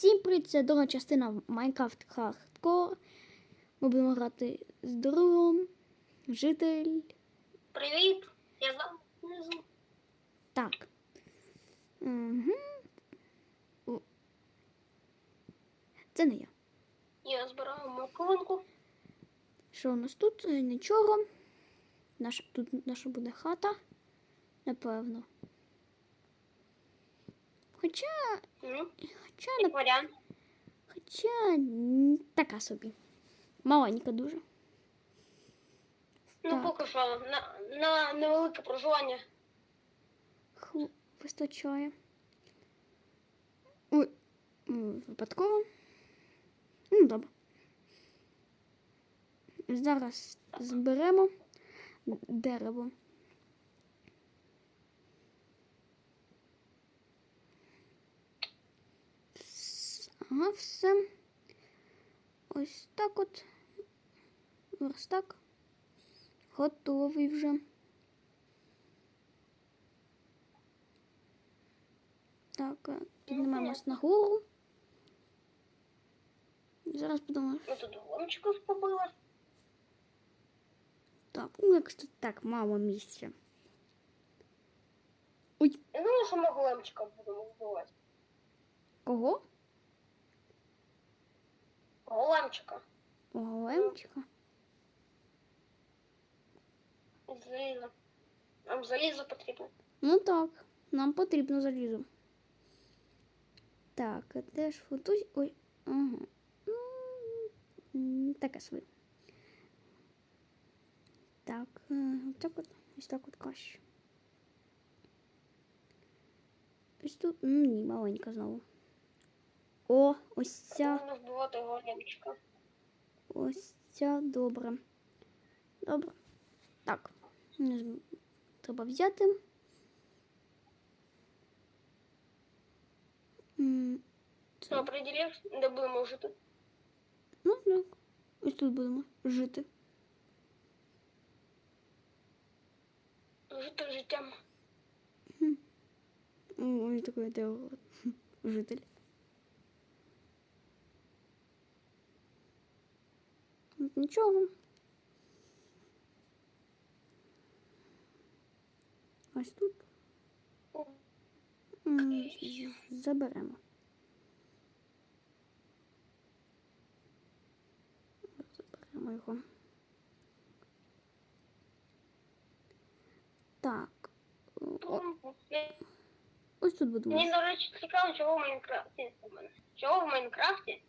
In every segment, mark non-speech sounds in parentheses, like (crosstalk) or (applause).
Всім привіт, це друга частина Minecraft Hardcore. Ми будемо грати з другом. Житель. Привіт! Я знаю внизу. Так. Угу. О. Це не я. Я збираю морковинку. Що у нас тут? Нічого. Наша, тут наша буде хата. Напевно. Хоча. Ну, Хоча, як варіант. хоча така собі. Маленька дуже. Ну, Так. поки що на, на невелике проживання. Ху, вистачає. Ой, випадково. Ну, добре. Зараз зберемо дерево. Ага, все. Ось так от. Верстак. Готовий вже. Так, е, піднімаємось нагору. Зараз будемо. Ну, тут ломчиків побила. Так, ну якось тут так мало місця. Ой, Я думаю, що ми големчика будемо вбивати. кого? Големчика. Големчика? Залізо. Нам залізо потрібно. Ну так, нам потрібно залізо. Так, а де ж фотусь? Ой, ага. Таке своє. Так, е, так от, ось так от краще. Ось тут, ні, маленька знову. О, ось ця. Ось ця добре. Добре. Так. Треба взяти. М, Ти определив, де будемо жити? Ну, так. Ось тут будемо жити. Жити життям. Ой, такий (laughs) житель. Нічого. Ось тут. Заберемо. Заберемо його. Так. О, ось тут будемо. Мені, до речі, цікаво, чого в Майнкрафті. Чого в Майнкрафті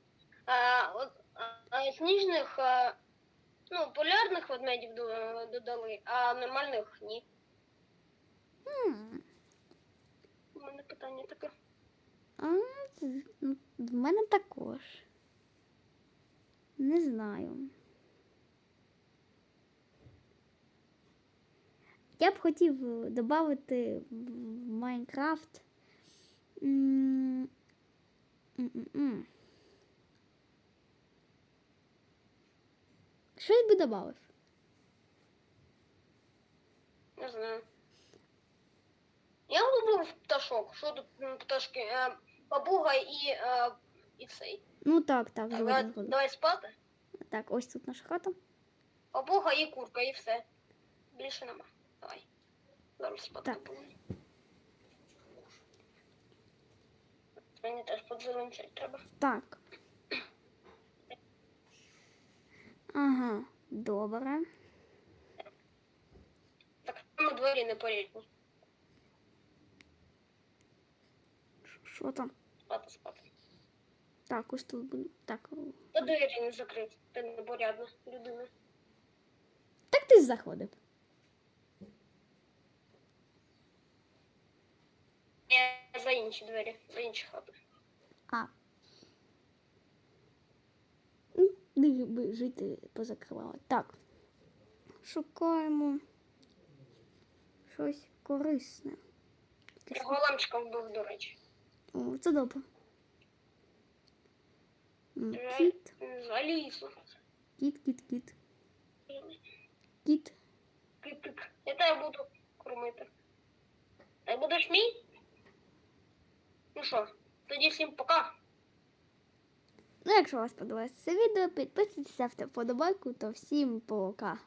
а, от, а, сніжних, ну, полярних ведмедів до- додали, а нормальних ні. М, У мене питання таке. А, в мене також. Не знаю. Я б хотів додати в Майнкрафт. Щось би додав. Не знаю. Я люблю пташок. Що тут пташки? Е, Бабуга і, е, і цей. Ну так, так, Давай, згоден, згоден. давай спати. Так, ось тут наша хата. Бабуга і курка, і все. Більше нема. Давай. Зараз спати Так. Мені теж подзвонити треба. Так. Ага, добре. Так, ми двері не порідні. Що там? Спати, спати. Так, ось тут буду. Так. Та двері не закриті. Ти непорядна людина. Так ти заходив. Я за інші двері, за інші хати. А. Ну, би жити позакривали. Так. Шукаємо щось корисне. Я големчика вбив, до речі. О, це добре. Жаль. Кіт, Залізо. кіт, кіт, кіт. Кіт. Китик. Я тебе буду кормити. Ти будеш мій? Ну що, тоді всім пока. Ну, якщо вам сподобалося це відео, підписуйтесь, ставте вподобайку, то всім пока.